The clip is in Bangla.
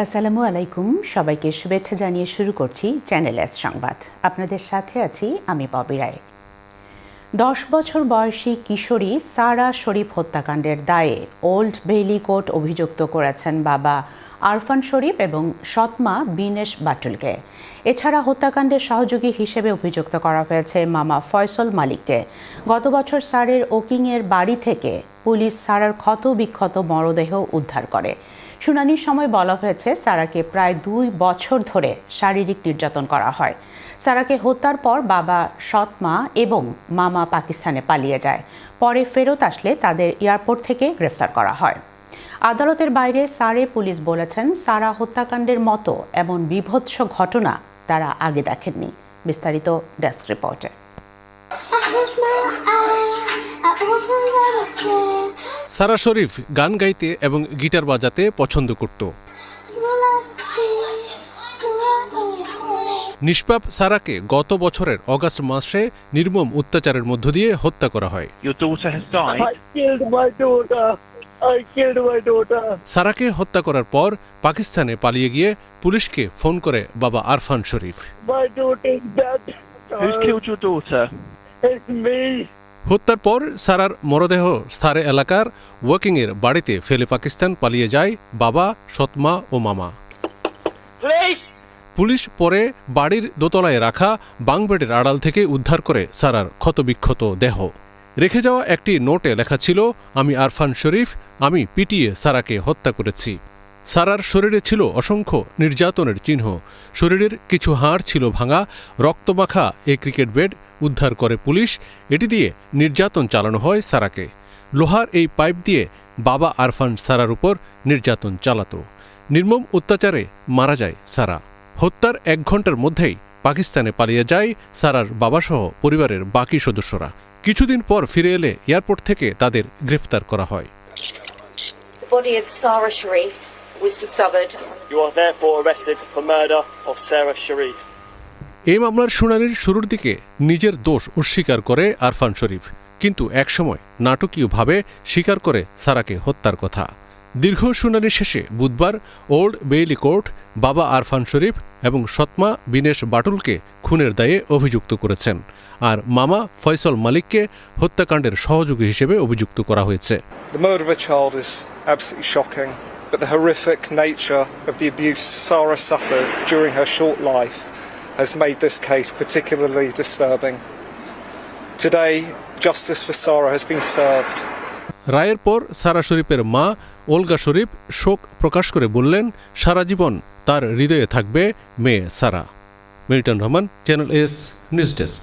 আসসালামু আলাইকুম। সবাইকে শুভেচ্ছা জানিয়ে শুরু করছি চ্যানেল এস সংবাদ। আপনাদের সাথে আছি আমি ববি রায়। দশ বছর বয়সী কিশোরী সারা শরীফ হত্যাকাণ্ডের দায়ে ওল্ড বেইলি কোর্ট অভিযুক্ত করেছেন বাবা আরফান শরীফ এবং সৎমা বিনেশ বাটুলকে। এছাড়া হত্যাকাণ্ডের সহযোগী হিসেবে অভিযুক্ত করা হয়েছে মামা ফয়সল মালিককে। গত বছর সারের ওকিংয়ের বাড়ি থেকে পুলিশ সারার ক্ষত বিক্ষত মরদেহ উদ্ধার করে। শুনানির সময় বলা হয়েছে সারাকে প্রায় দুই বছর ধরে শারীরিক নির্যাতন করা হয় সারাকে হত্যার পর বাবা সৎমা এবং মামা পাকিস্তানে পালিয়ে যায় পরে ফেরত আসলে তাদের এয়ারপোর্ট থেকে গ্রেফতার করা হয় আদালতের বাইরে সারে পুলিশ বলেছেন সারা হত্যাকাণ্ডের মতো এমন বিভৎস ঘটনা তারা আগে দেখেননি বিস্তারিত ডেস্ক রিপোর্টে সারা শরীফ গান গাইতে এবং গিটার বাজাতে পছন্দ করত. নিষ্পাপ সারাকে গত বছরের অগাস্ট মাসে নির্মম অত্যাচারের মধ্য দিয়ে হত্যা করা হয়. সারাকে হত্যা করার পর পাকিস্তানে পালিয়ে গিয়ে পুলিশকে ফোন করে বাবা আরফান শরীফ। হত্যার পর সারার মরদেহ স্থারে এলাকার ওয়াকিংয়ের বাড়িতে ফেলে পাকিস্তান পালিয়ে যায় বাবা সৎমা ও মামা। পুলিশ! পরে বাড়ির দোতলায় রাখা বাংবেডের আড়াল থেকে উদ্ধার করে সারার ক্ষতবিক্ষত দেহ। রেখে যাওয়া একটি নোটে লেখা ছিল আমি আরফান শরীফ আমি পিটিয়ে সারাকে হত্যা করেছি। সারার শরীরে ছিল অসংখ্য নির্যাতনের চিহ্ন। শরীরের কিছু হাড় ছিল ভাঙা রক্তমাখা এই ক্রিকেট বেড উদ্ধার করে পুলিশ। এটি দিয়ে নির্যাতন চালানো হয় সারাকে। লোহার এই পাইপ দিয়ে বাবা আরফান সারার উপর নির্যাতন চালাত। নির্মম অত্যাচারে মারা যায় সারা। হত্যার এক ঘণ্টার মধ্যেই পাকিস্তানে পালিয়ে যায় সারার বাবাসহ পরিবারের বাকি সদস্যরা। কিছুদিন পর ফিরে এলে এয়ারপোর্ট থেকে তাদের গ্রেফতার করা হয়। Was discovered. You are therefore arrested for murder of Sarah Sharif. এই মামলার শুনানির শুরুর দিকে নিজের দোষ অস্বীকার করে আরফান শরীফ। কিন্তু একসময় নাটকীয়ভাবে স্বীকার করে সারাকে হত্যার কথা। দীর্ঘ শুনানি শেষে বুধবার ওল্ড বেইলি কোর্ট বাবা আরফান শরীফ এবং সৎমা বিনেশ বাটুলকে খুনের দায়ে অভিযুক্ত করেছেন। আর মামা ফয়সল মালিককে হত্যাকাণ্ডের সহযোগী হিসেবে অভিযুক্ত করা হয়েছে। But the horrific nature of the abuse Sarah suffered during her short life has made this case particularly disturbing. Today, justice for Sarah has been served. রায়ের পর সারা শরীফের মা ওলগা শরীফ শোক প্রকাশ করে বললেন সারা জীবন তার হৃদয়ে থাকবে মেয়ে সারা Milton Rahman channel S news desk